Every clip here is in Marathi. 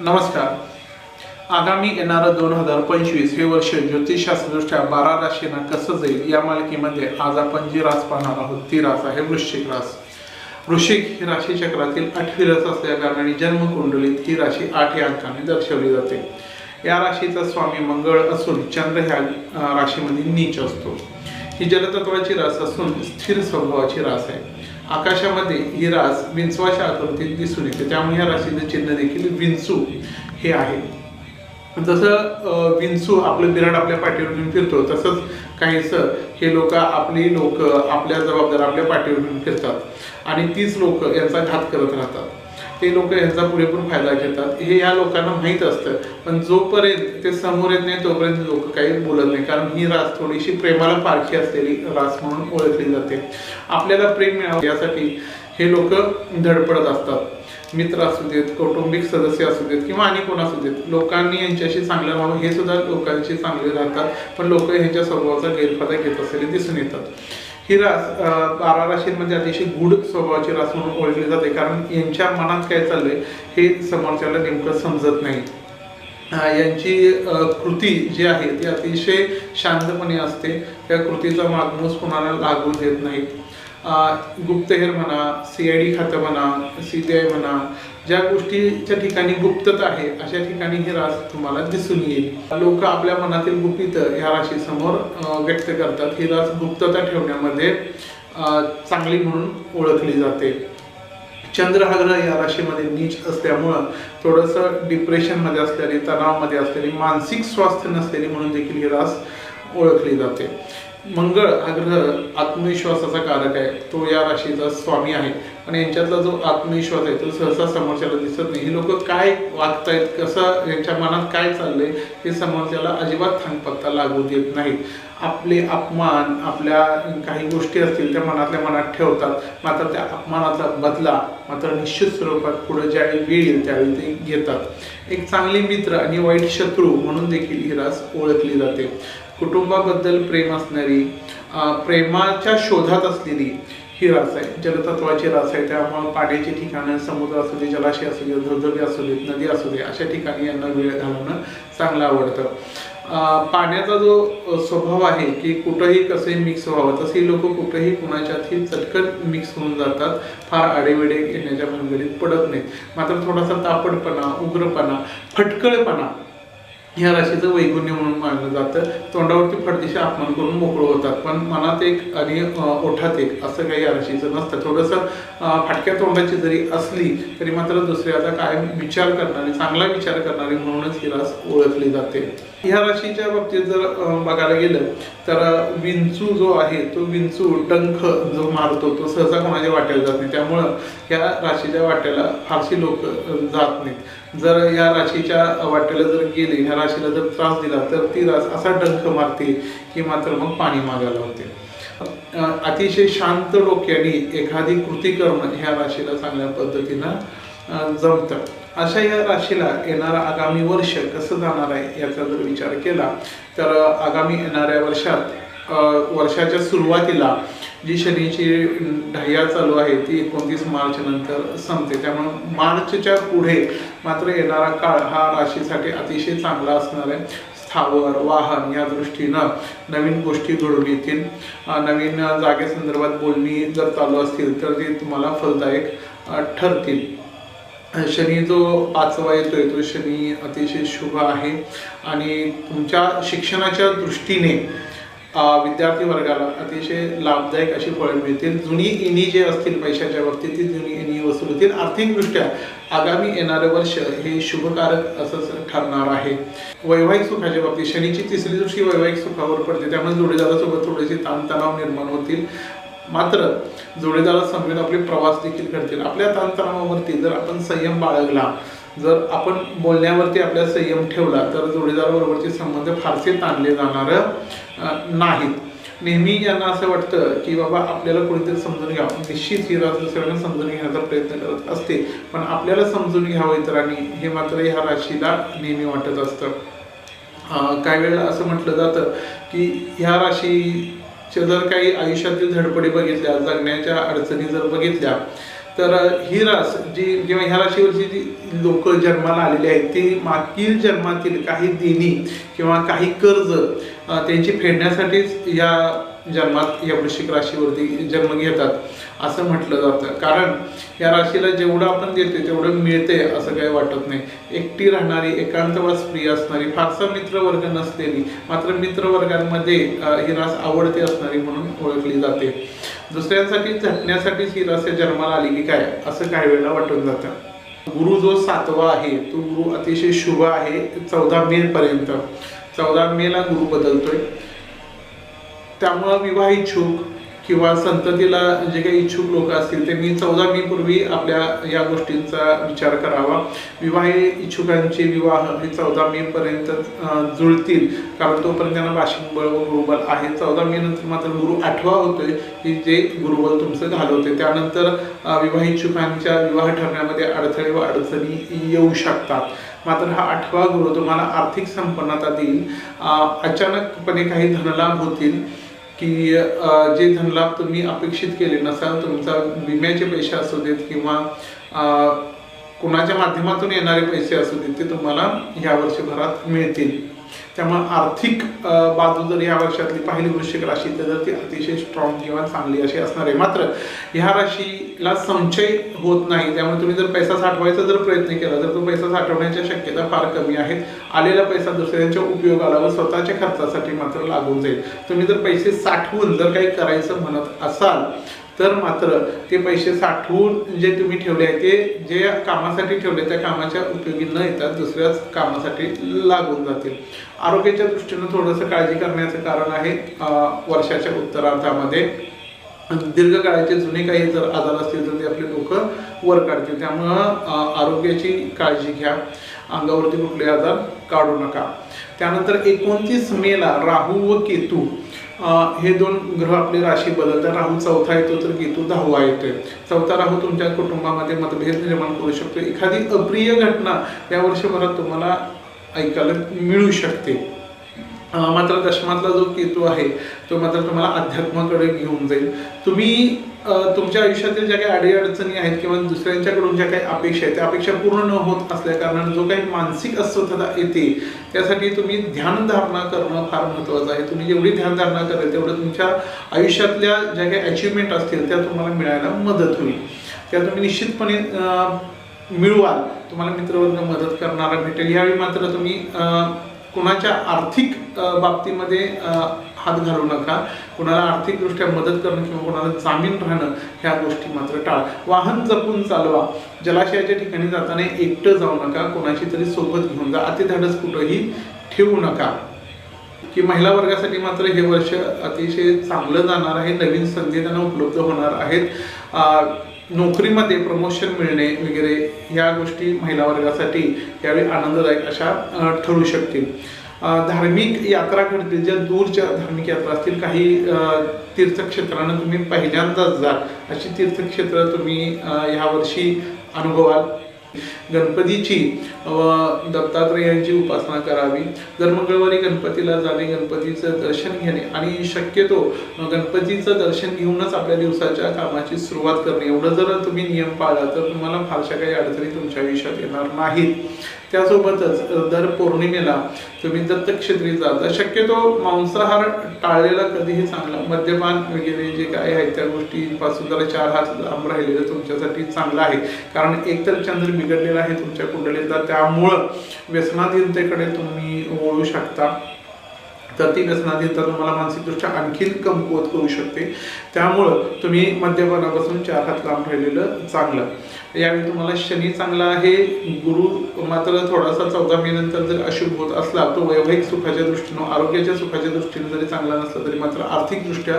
नमस्कार. आगामी येणारं दोन हजार पंचवीस हे वर्ष ज्योतिषशास्त्रदृष्ट्या बारा राशींना कसं जाईल या मालिकेमध्ये आज आपण जी रास पाहणार आहोत ती रास आहे वृश्चिक रास. वृश्चिक ही राशी चक्रातील आठवी रस असल्या कारणाने जन्मकुंडलीत ही राशी आठ या अंकाने दर्शवली जाते. या राशीचा स्वामी मंगळ असून चंद्र ह्या राशीमध्ये नीच असतो. ही जलतत्वाची रास असून स्थिर स्वभावाची रास आहे. आकाशामध्ये ही रास विंचवाच्या आकृतीत दिसून येते. त्यामुळे या राशीचं चिन्ह देखील विंचू हे आहे. जसं विंचू आपलं बिराड आपल्या पाठीवर घेऊन फिरतो तसंच काहीसं हे लोक आपली लोक आपल्या जबाबदार आपल्या पाठीवर घेऊन फिरतात. आणि तीच लोक यांचा घात करत राहतात. ते लोक ह्याचा पुरेपूर फायदा घेतात. हे या लोकांना माहीत असतं. पण जोपर्यंत ते समोर येत नाही तोपर्यंत लोक काही बोलत नाही. कारण ही रास थोडीशी प्रेमाला पारखी असलेली रास म्हणून ओळखली जाते. आपल्याला प्रेम मिळावं यासाठी हे लोक धडपडत असतात. मित्र असू देत कौटुंबिक सदस्य असू देत किंवा आणि कोण असू देत लोकांनी यांच्याशी चांगलं व्हावं हे सुद्धा लोकांशी चांगले राहतात. पण लोक ह्यांच्या स्वभावाचा गैरफायदा घेत असलेले दिसून येतात. ही रास बारा राशींमध्ये अतिशय गूढ स्वभावाची रास म्हणून ओळखली जाते. कारण यांच्या मनात काय चाललंय हे समोरच्याला नेमकं समजत नाही. यांची कृती जी आहे ती अतिशय शांतपणे असते. त्या कृतीचा मागमूस कोणाला लागू देत नाही. गुप्तहेर म्हणा सी आय डी खातं म्हणा सी बी आय म्हणा ज्या गोष्टीच्या ठिकाणी गुप्तता आहे अशा ठिकाणी ही रास तुम्हाला दिसून येईल. लोक आपल्या मनातील गुपित ह्या राशीसमोर व्यक्त करतात. ही रास गुप्तता ठेवण्यामध्ये चांगली म्हणून ओळखली जाते. चंद्र हा ग्रह या राशीमध्ये नीच असल्यामुळं थोडंसं डिप्रेशनमध्ये असलेली तणावामध्ये असलेली मानसिक स्वास्थ्य नसलेली म्हणून देखील ही रास ओळखली जाते. मंगळ हा ग्रह आत्मविश्वासाचा कारक आहे. तो या राशीचा स्वामी आहे. आणि यांच्यातला जो आत्मविश्वास आहे तो सहसा समोरच्याला दिसत नाही. हे लोक काय वागतायत कसं यांच्या मनात काय चाललंय हे समोरच्याला अजिबात थांगपत्ता लागू देत नाहीत. आपले अपमान आपल्या काही गोष्टी असतील त्या मनातल्या मनात ठेवतात. मात्र त्या अपमानाचा बदला मात्र निश्चित स्वरूपात पुढे ज्यावेळी वेळ येईल त्यावेळी ते घेतात. एक चांगले मित्र आणि वाईट शत्रू म्हणून देखील ही रास ओळखली जाते. कुटुंबाबद्दल प्रेम असणारी प्रेमाच्या शोधात असलेली ही रास आहे जलतत्वाची रास आहे त्यामुळे पाण्याची ठिकाणं समुद्र असू दे जलाशय असू दे धबधबे असू देत नदी असू दे अशा ठिकाणी यांना वेळ घालवणं चांगलं आवडतं. पाण्याचा जो स्वभाव आहे की कुठंही कसे मिक्स व्हावं तसे लोक कुठंही कुणाच्यातही चटकन मिक्स होऊन जातात फार आडेवेडे येण्याच्या भानगडीत पडत नाहीत. मात्र थोडासा तापडपणा उग्रपणा फटकळपणा ह्या राशीचं वैगुण्य म्हणून मानलं जातं. तोंडावरती फडदिशा अपमान करून मोकळं होतात. पण मनात एक आणि ओठात एक असं काही या राशीचं नसतं. थोडंसं फाटक्या तोंडाची जरी असली तरी मात्र दुसऱ्याचा कायम विचार करणारी चांगला विचार करणारी म्हणूनच ही रास ओळखली जाते. ह्या राशीच्या बाबतीत जर बघायला गेलं तर विंचू जो आहे तो विंचू डंख जो मारतो तो सहसा कोणाच्या वाट्याला जात नाही. त्यामुळं ह्या राशीच्या वाट्याला फारशी लोक जात नाहीत. जर या राशीच्या वाटेला जर गेले ह्या राशीला जर त्रास दिला तर ती रास असा डंख मारते की मात्र मग पाणी मागायला होते. अतिशय शांत डोक्याने एखादी कृती करणं ह्या राशीला चांगल्या पद्धतीनं जमतं. अशा या राशीला येणारा आगामी वर्ष कसं जाणार आहे याचा जर विचार केला तर आगामी येणाऱ्या वर्षात वर्षाच्या सुरुवातीला जी शनीची ढाया चालू आहे ती एकोणतीस मार्च नंतर संपते. त्यामुळे मार्चच्या पुढे मात्र येणारा काळ हा राशीसाठी अतिशय चांगला असणार आहे. स्थावर वाहन या दृष्टीनं नवीन गोष्टी घडून येतील. नवीन जागेसंदर्भात बोलणी जर चालू असतील तर ते तुम्हाला फलदायक ठरतील. शनी जो पाचवा येतोय तो शनी अतिशय शुभ आहे. आणि तुमच्या शिक्षणाच्या दृष्टीने विद्यार्थी वर्गाला अतिशय लाभदायक अशी फळं मिळतील. जुनी इनी जे असतील पैशाच्या बाबतीत ती जुनी इनी वसूल होतील आर्थिकदृष्ट्या आगामी येणारं वर्ष हे शुभकारक असंच ठरणार आहे. वैवाहिक सुखाच्या बाबतीत शनीची तिसरी दृष्टी वैवाहिक सुखावर पडते. त्यामुळे जोडीदारासोबत थोडेसे ताणतणाव निर्माण होतील. मात्र जोडीदारा समजून आपले प्रवास देखील करतील आपल्या ताणतणावावरती जर आपण संयम बाळगला जर आपण बोलण्यावरती आपल्या संयम ठेवला तर जोडीदाराबरोबरचे संबंध फारसे ताणले जाणार नाहीत. नेहमी यांना असं वाटतं की बाबा आपल्याला कोणीतरी समजून घ्यावं. निश्चित ही रात्र सगळ्यांना समजून घेण्याचा प्रयत्न करत असते. पण आपल्याला समजून घ्यावं इतरांनी हे मात्र ह्या राशीला नेहमी वाटत असतं. काही वेळेला असं म्हटलं जातं की ह्या राशीच्या जर काही आयुष्यातील धडपडी बघितल्या जगण्याच्या अडचणी जर बघितल्या तर ही रास जी किंवा ह्या राशीवरची जी लोक जन्माला आलेली आहेत ती मागील जन्मातील काही देणी किंवा काही कर्ज त्यांची फेडण्यासाठीच या जन्मात या वृश्चिक राशीवरती जन्म घेतात असं म्हटलं जातं. कारण या राशीला जेवढं आपण देतो तेवढं मिळते असं काही वाटत नाही. एकटी राहणारी एकांतवास प्रिय असणारी फारसा मित्रवर्ग नसलेली मात्र मित्रवर्गांमध्ये ही रास आवडते असणारी म्हणून ओळखली जाते. दुसऱ्यांसाठी झटण्यासाठीच ही रस्य जन्माला आली की काय? असं काही वेळेला वाटून जातं. गुरु जो सातवा आहे तो गुरु अतिशय शुभ आहे चौदा मे पर्यंत. चौदा मेला गुरु बदलतोय. त्यामुळं विवाह इच्छुक किंवा संततीला जे काही इच्छुक लोक असतील त्यांनी चौदा मे पूर्वी आपल्या या गोष्टींचा विचार करावा. विवाह इच्छुकांचे विवाह हे चौदा मे पर्यंत जुळतील. कारण तोपर्यंत त्यांना वाशिंग बळ व गुरुबल आहे. चौदा मे नंतर मात्र गुरु आठवा होतोय की जे गुरुबल तुमचं घालवते त्यानंतर विवाह इच्छुकांच्या विवाह ठरण्यामध्ये अडथळे व अडचणी येऊ शकतात. मात्र हा आठवा गुरु तुम्हाला आर्थिक संपन्नता देईल. अं, अचानकपणे काही धनलाभ होतील. की जे धनलाभ तुम्ही अपेक्षित केले नसाल तुमचा विम्याचे पैसे असू देत किंवा कुणाच्या माध्यमातून येणारे पैसे असू देत ते तुम्हाला ह्या वर्षभरात मिळतील. त्यामुळे आर्थिक बाजू जर या वर्षातली पहिली वृश्चिक राशी तर ती अतिशय स्ट्रॉंग किंवा चांगली अशी असणार आहे. मात्र ह्या राशीला संचय होत नाही. त्यामुळे तुम्ही जर पैसा साठवायचा जर प्रयत्न केला तर तो पैसा साठवण्याच्या शक्यता फार कमी आहेत. आलेला पैसा दुसऱ्यांच्या उपयोगाला व स्वतःच्या खर्चासाठी मात्र लागून जाईल. तुम्ही जर पैसे साठवून जर काही करायचं म्हणत असाल तर मात्र ते पैसे साठवून जे तुम्ही ठेवले आहे ते जे कामासाठी ठेवले त्या कामाच्या उपयोगी न येतात दुसऱ्याच कामासाठी लागून जातील. आरोग्याच्या दृष्टीनं थोडंसं काळजी करण्याचं कारण आहे वर्षाच्या उत्तरार्धामध्ये. दीर्घकाळाचे जुने काही जर आजार असतील तर ते आपले लोक वर काढतील. त्यामुळं आरोग्याची काळजी घ्या. अंगावरती कुठले आजार काढू नका. त्यानंतर एकोणतीस मेला राहू व केतू. हे दोन ग्रह आपली राशी बदलतात. राहू चौथा येतो तर केतू दहावा येतोय. चौथा राहू तुमच्या कुटुंबामध्ये मतभेद निर्माण करू शकतो एखादी अप्रिय घटना या वर्षभरात तुम्हाला ऐकायला मिळू शकते. मात्र दशमातला जो केतू आहे तो मात्र तुम्हाला अध्यात्माकडे घेऊन जाईल. तुम्ही तुमच्या आयुष्यातील ज्या काही अडीअडचणी आहेत किंवा दुसऱ्यांच्याकडून ज्या काही अपेक्षा आहेत त्या अपेक्षा पूर्ण न होत असल्या कारणाने जो काही मानसिक अस्वस्थता येते त्यासाठी तुम्ही ध्यानधारणा करणं फार महत्त्वाचं आहे. तुम्ही जेवढी ध्यानधारणा करेल तेवढं तुमच्या आयुष्यातल्या ज्या काही अचिव्हमेंट असतील त्या तुम्हाला मिळायला मदत होईल. त्या तुम्ही निश्चितपणे मिळवाल. तुम्हाला मित्रवर्ग मदत करणारा भेटेल. यावेळी मात्र तुम्ही कुणाच्या आर्थिक बाबतीमध्ये हात घालू नका. कुणाला आर्थिकदृष्ट्या मदत करणं किंवा कुणाला जामीन राहणं ह्या गोष्टी मात्र टाळ. वाहन जपून चालवा. जलाशयाच्या ठिकाणी जाताना एकटं जाऊ नका. कोणाशी तरी सोबत घेऊन जा. अतिधाडस कुठंही ठेवू नका. की महिला वर्गासाठी मात्र हे वर्ष अतिशय चांगलं जाणार आहे. नवीन संधी त्यांना उपलब्ध होणार आहेत. नोकरीमध्ये प्रमोशन मिळणे वगैरे ह्या गोष्टी महिला वर्गासाठी यावेळी आनंददायक अशा ठरू शकतील. धार्मिक यात्रा घडतील ज्या दूरच्या धार्मिक यात्रा असतील काही अं, तीर्थक्षेत्रांना तुम्ही पहिल्यांदाच जाल अशी तीर्थक्षेत्र तुम्ही अं, अनुभवाल. गणपतीची व दत्तात्रेयांची उपासना करावी. जर मंगळवारी गणपतीला जाणे गणपतीचं दर्शन घेणे आणि शक्यतो गणपतीचं दर्शन घेऊनच आपल्या दिवसाच्या कामाची सुरुवात करणे. एवढं जर तुम्ही नियम पाळला तर तुम्हाला फारशा काही अडचणी तुमच्या आयुष्यात येणार नाहीत. त्यासोबतच दर पौर्णिमेला तुम्ही दत्तक्षेत्री जाता शक्यतो मांसाहार टाळलेला कधीही चांगला. मद्यपान वगैरे जे काय आहे त्या गोष्टीपासून जरा चार हात लांब राहिलेलं तुमच्यासाठी चांगलं आहे. कारण एकतर चंद्र बिघडलेला आहे तुमच्या कुंडलीचा त्यामुळं व्यसनाधीनतेकडे तुम्ही वळू शकता. तर ती व्यसनाधीनता तुम्हाला मानसिकदृष्ट्या आणखीन कमकुवत करू शकते. त्यामुळं तुम्ही मद्यपानापासून चार हात लांब राहिलेलं चांगलं. यावेळी तुम्हाला शनी चांगला आहे. गुरु मात्र थोडासा चौदा मे नंतर जर अशुभ होत असला तो वैवाहिक सुखाच्या दृष्टीनं आरोग्याच्या सुखाच्या दृष्टीने जरी चांगला नसला तरी मात्र आर्थिकदृष्ट्या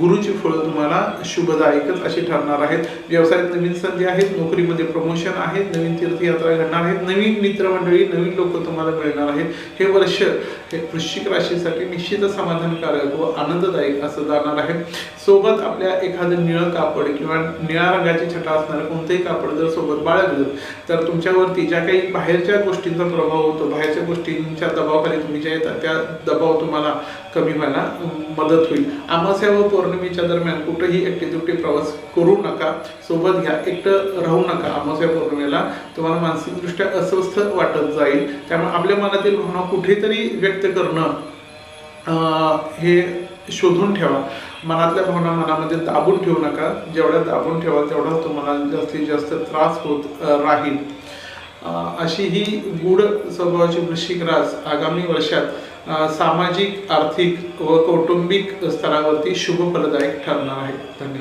गुरुची फळं तुम्हाला शुभदायकच अशी ठरणार आहेत. व्यवसायात नवीन संधी आहेत नोकरीमध्ये प्रमोशन आहेत नवीन तीर्थयात्रा घडणार आहेत नवीन मित्रमंडळी नवीन लोक तुम्हाला मिळणार आहेत. हे वर्ष हे वृश्चिक राशीसाठी निश्चित समाधानकारक व आनंददायक असं जाणार आहे. सोबत आपल्या एखादं निळं कापड किंवा निळ्या रंगाची छटा असणारं कोणतंही कापड जर सोबत बाळगलं तर तुमच्यावरती ज्या काही बाहेरच्या गोष्टींचा प्रभाव होतो बाहेरच्या गोष्टींच्या दबावाखाली तुम्ही ज्या येतात त्या दबाव तुम्हाला कमी व्हायला मदत होईल. अमावस्या व पौर्णिमेच्या दरम्यान कुठेही एकटे प्रवास करू नका सोबत घ्या एकटं राहू नका. अमावस्या पौर्णिमेला तुम्हाला मानसिकदृष्ट्या अस्वस्थ वाटत जाईल. त्यामुळे आपल्या मनातील भावना कुठेतरी व्यक्त करणं हे शोधून ठेवा. मनातल्या भावना मनामध्ये दाबून ठेवू नका. जेवढ्या दाबून ठेवा तेवढा तुम्हाला जास्तीत जास्त त्रास होत राहील. अशी ही गूढ स्वभावाची वृश्चिक रास आगामी वर्षात सामाजिक आर्थिक व कौटुंबिक स्तरावरती शुभ फलदायक ठरणार आहे. धन्यवाद.